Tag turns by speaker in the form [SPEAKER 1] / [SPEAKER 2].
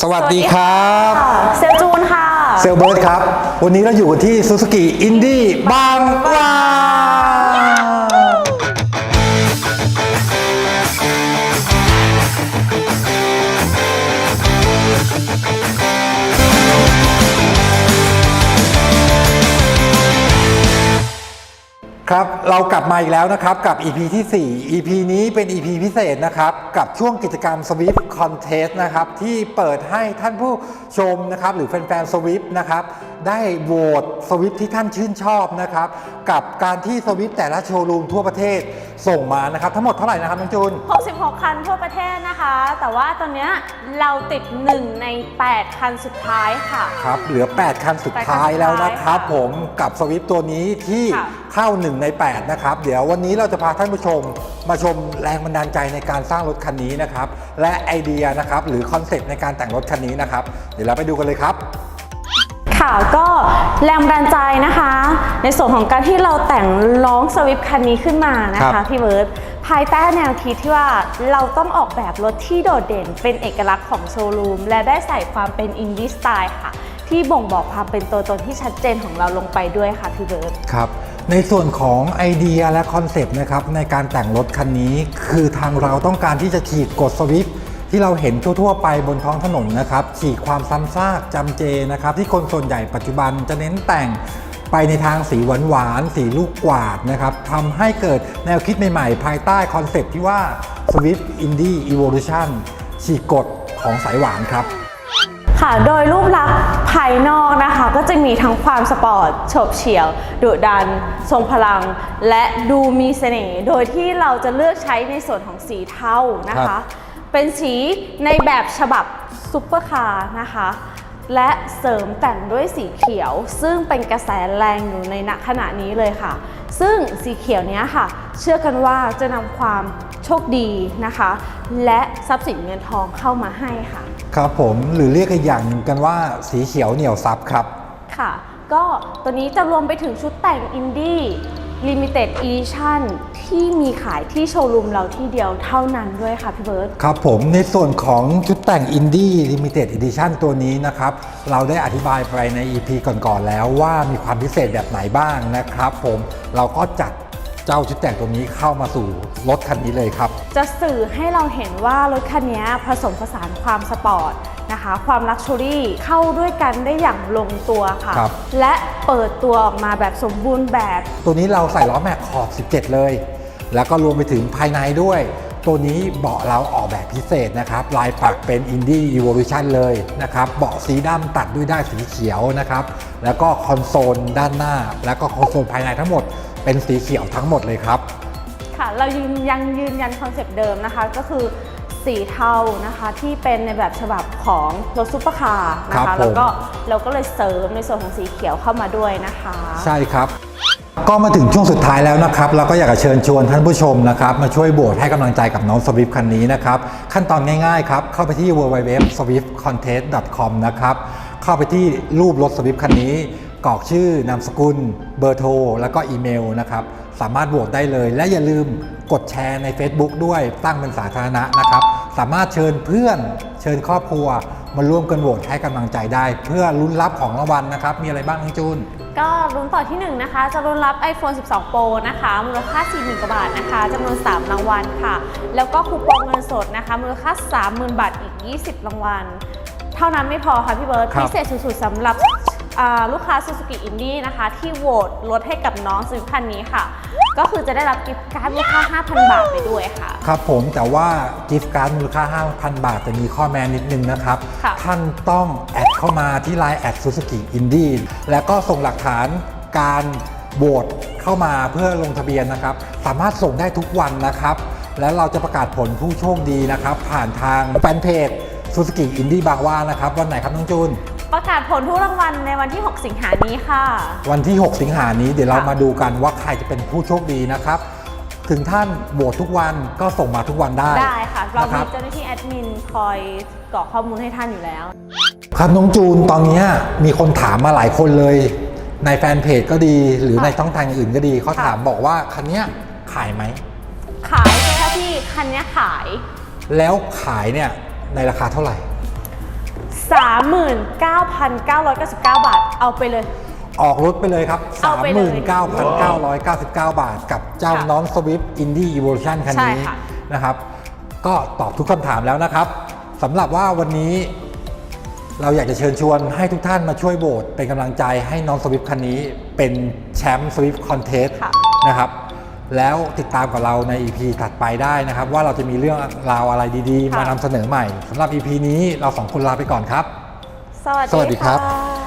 [SPEAKER 1] สวัสดีครับ
[SPEAKER 2] ค่ะเซลจูนค่ะ
[SPEAKER 1] เซลเบิร์ดครับ วันนี้เราอยู่กันที่ซูซูกิอินดี้บางปลา ครับเรากลับมาอีกแล้วนะครับกับ EP ที่ 4 EP นี้เป็น EP พิเศษนะครับกับช่วงกิจกรรม Swift Contest นะครับที่เปิดให้ท่านผู้ชมนะครับหรือแฟนๆ Swift นะครับได้โหวต Swift ที่ท่านชื่นชอบนะครับกับการที่ Swift แต่ละโชว์รูมทั่วประเทศส่งมานะครับทั้งหมดเท่าไหร่นะครับน้องจูน
[SPEAKER 2] 66 คันทั่วประเทศนะคะ แต่ว่าตอนเนี้ยเราติด 1 ใน 8 คันสุดท้ายค่ะ
[SPEAKER 1] ครับเหลือ 8 คันสุดท้ายแล้วนะครับผมกับสวิฟตัวนี้ที่
[SPEAKER 2] ค่ะ
[SPEAKER 1] เข้า 1ใน 8 นะครับ เดี๋ยววันนี้เราจะพาท่านผู้ชมมาชมแรงบันดาลใจในการสร้างรถคันนี้นะครับ และไอเดียนะครับ หรือคอนเซ็ปต์ในการแต่งรถคันนี้นะครับ เดี๋ยวเราไปดูกันเลยครับ
[SPEAKER 2] ค่ะก็แรงบันดาลใจนะคะ ในส่วนของการที่เราแต่งล้องสวิฟคันนี้ขึ้นมานะ
[SPEAKER 1] ครั
[SPEAKER 2] คะ
[SPEAKER 1] บ
[SPEAKER 2] พี่เบิร์ตภายใต้แนวคิดที่ว่าเราต้องออกแบบรถที่โดดเด่นเป็นเอกลักษณ์ของโชว์รูม และได้ใส่ความเป็นอินดี้สไตล์ค่ะ ที่บ่งบอกความเป็นตัวตนที่ชัดเจนของเราลงไปด้วยค่ะพี่เบิร์ต
[SPEAKER 1] ครับ ในส่วนของไอเดียและคอนเซปต์นะครับในการแต่งรถคันนี้ คือทางเราต้องการที่จะฉีกกฎสวิฟต์ที่เราเห็นทั่วๆไปบนท้องถนนนะครับฉีกความซ้ำซากจำเจนะครับ ที่คนส่วนใหญ่ปัจจุบันจะเน้นแต่งไปในทางสีหวานๆสีลูกกวาดนะครับทำให้เกิดแนวคิดใหม่ๆ ภายใต้คอนเซปต์ที่ว่า Swift Indie Evolution ฉีกกฎของสายหวานครับ
[SPEAKER 2] ค่ะ โดยรูปลักษณ์ภายนอกนะคะ ก็จะมีทั้งความสปอร์ตโฉบเฉี่ยว ดุดัน ทรงพลัง และดูมีเสน่ห์ โดยที่เราจะเลือกใช้ในส่วนของสีเทานะ
[SPEAKER 1] ครั
[SPEAKER 2] คะ
[SPEAKER 1] บ
[SPEAKER 2] เป็นสีในแบบฉบับซุปเปอร์คาร์นะคะและเสริมแต่งด้วยสีเขียว ซึ่งเป็นกระแสแรงอยู่ในณขณะนี้เลยค่ะ ซึ่งสีเขียวเนี้ยค่ะ เชื่อกันว่าจะนำความโชคดีนะคะ และทรัพย์สินเงินทองเข้ามาให้ค่ะ
[SPEAKER 1] ครับผมหรือเรียกอีกอย่างหนึ่งกันว่าสีเขียวเหนียวซับครับ
[SPEAKER 2] ค่ะ ก็ตัวนี้จะรวมไปถึงชุดแต่งอินดี้ลิมิเต็ดอีดิชั่นที่มีขายที่โชว์รูมเราที่เดียวเท่านั้นด้วยค่ะพี่เบิร์ต
[SPEAKER 1] ครับผมในส่วนของชุดแต่ง Indie Limited Edition ตัวนี้นะครับ เราได้อธิบายไปใน EP ก่อนๆแล้วว่ามีความพิเศษแบบไหนบ้างนะครับผมเราก็จัดเจ้าชุดแต่งตัวนี้เข้ามาสู่รถคันนี้เลยครับ
[SPEAKER 2] จะสื่อให้เราเห็นว่ารถคันนี้ผสมผสานความสปอร์ต นะคะ ความลักชัวรี่เข้าด้วยกันได้อย่างลงตัวค่ะ
[SPEAKER 1] ครับ
[SPEAKER 2] และเปิดตัวออกมาแบบสมบูรณ์แบบ
[SPEAKER 1] ตัวนี้เราใส่ล้อแม็กขอบ 17 เลย แล้วก็รวมไปถึงภายในด้วย ตัวนี้เบาะเราออกแบบพิเศษนะครับ ลายปักเป็น Indie Evolution เลยนะครับ เบาะสีดำตัดด้วยด้านสีเขียวนะครับ แล้วก็คอนโซลด้านหน้า แล้วก็คอนโซลภายในทั้งหมด เป็นสีเขียวทั้งหมดเลยครับ
[SPEAKER 2] ค่ะ เรายืนยังยืนยันคอนเซปต์เดิมนะคะ ก็คือ สีเทานะคะที่เป็นในแบบฉบับของรถซุปเปอร์คาร์นะ
[SPEAKER 1] ครั
[SPEAKER 2] คะ
[SPEAKER 1] บผม
[SPEAKER 2] แล้วก็เราก็เลยเสริมในส่วนของสีเขียวเข้ามาด้วยนะคะ
[SPEAKER 1] ใช่ครับ ก็มาถึงช่วงสุดท้ายแล้วนะครับเราก็อยากจะเชิญชวนท่านผู้ชมนะครับ มาช่วยโบสให้กำลังใจกับน้องสวิฟคันนี้นะครับ ขั้นตอนง่ายๆครับ เข้าไปที่ www.swiftcontest.com นะครับ เข้าไปที่รูปรถสวิฟคันนี้ก รอกชื่อนามสกุล เบอร์โทร แล้วก็อีเมลนะครับ สามารถโหวตได้เลย และอย่าลืมกดแชร์ใน Facebook ด้วยตั้งเป็นสาธารณะนะครับ สามารถเชิญเพื่อนเชิญครอบครัว มาร่วมกันโหวตให้กำลังใจได้ เพื่อลุ้นรับของรางวัลนะครับ มีอะไรบ้างน้องจูน
[SPEAKER 2] ก็ลุ้นต่อที่ 1 นะคะ จะลุ้นรับ iPhone 12 Pro นะคะ มูลค่า 40,000กว่าบาทนะคะจำนวน 3 รางวัลค่ะ แล้วก็คูปองเงินสดนะคะ มูลค่า 30,000 บาทอีก 20 รางวัล เท่านั้นไม่พอค่ะพี่เบิร์ต
[SPEAKER 1] ครับ
[SPEAKER 2] พิเศษสุดๆสำหรับอ่า ลูกค้า Suzuki Indy นะคะ ที่โหวตลดให้กับน้องซื้อคันนี้ค่ะ ก็คือจะได้รับกิฟต์การ์ดมูลค่า 5,000 บาทไปด้วยค่ะ
[SPEAKER 1] ครับผมแต่ว่ากิฟต์การ์ดมูลค่า 5,000 บาทจะมีข้อแม้นิดนึงนะครับ
[SPEAKER 2] ค่ะ
[SPEAKER 1] ท่านต้องแอดเข้ามาที่ Line แอด Suzuki Indie แล้วก็ส่งหลักฐานการโหวตเข้ามาเพื่อลงทะเบียนนะครับ สามารถส่งได้ทุกวันนะครับ แล้วเราจะประกาศผลผู้โชคดีนะครับ ผ่านทางแฟนเพจ Suzuki Indie บางว่านะครับ วันไหนครับน้องจูน
[SPEAKER 2] ประกาศผลทุกรางวัลในวันที่ 6 สิงหานี้ค่ะ
[SPEAKER 1] วันที่ 6 สิงหานี้เดี๋ยวเรา
[SPEAKER 2] ค่ะ
[SPEAKER 1] มาดูกันว่าใครจะเป็นผู้โชคดีนะครับ ถึงท่านโหวตทุกวันก็ส่งมาทุกวันได้
[SPEAKER 2] ได้ค่ะ เรา
[SPEAKER 1] นะค
[SPEAKER 2] มี
[SPEAKER 1] รับ
[SPEAKER 2] เจ้าหน้าที่แอดมินคอยกรอกข้อมูลให้ท่านอยู่แล้ว
[SPEAKER 1] ครับน้องจูนตอนเนี้ยมีคนถามมาหลายคนเลย ในแฟนเพจก็ดีหรือ
[SPEAKER 2] ค่ะ
[SPEAKER 1] ในช่องทางอื่นก็ดีเขา
[SPEAKER 2] ค่ะ
[SPEAKER 1] ถามบอกว่าคันเนี้ยขายไหม
[SPEAKER 2] ขายใช่ไหมคะพี่คันเนี้ยขาย
[SPEAKER 1] แล้วขายเนี่ยในราคาเท่าไหร่
[SPEAKER 2] 39,999 บาท เอาไปเลย
[SPEAKER 1] ออกรถไปเลยครับ
[SPEAKER 2] เอาไปเลย
[SPEAKER 1] 39,999 บาท กับเจ้า
[SPEAKER 2] ค่ะ
[SPEAKER 1] น้อง Swift Indie Evolution คันนี้
[SPEAKER 2] ใช่ค่ะ
[SPEAKER 1] นะครับ ก็ตอบทุกคำถามแล้วนะครับสำหรับว่าวันนี้ เราอยากจะเชิญชวนให้ทุกท่านมาช่วยโหวตเป็นกำลังใจให้น้อง Swift คันนี้เป็นแชมป์ Swift Contest
[SPEAKER 2] ค่ะ
[SPEAKER 1] นะครับ แล้วติดตามกับเราใน EP ถัดไปได้นะครับ ว่าเราจะมีเรื่องราวอะไรดีๆ
[SPEAKER 2] ค่ะ
[SPEAKER 1] มานำเสนอใหม่สำหรับ EP นี้เราสองคนลาไปก่อนครับ
[SPEAKER 2] สวัส
[SPEAKER 1] สวัสดี
[SPEAKER 2] ดี
[SPEAKER 1] ครับ
[SPEAKER 2] ค่ะ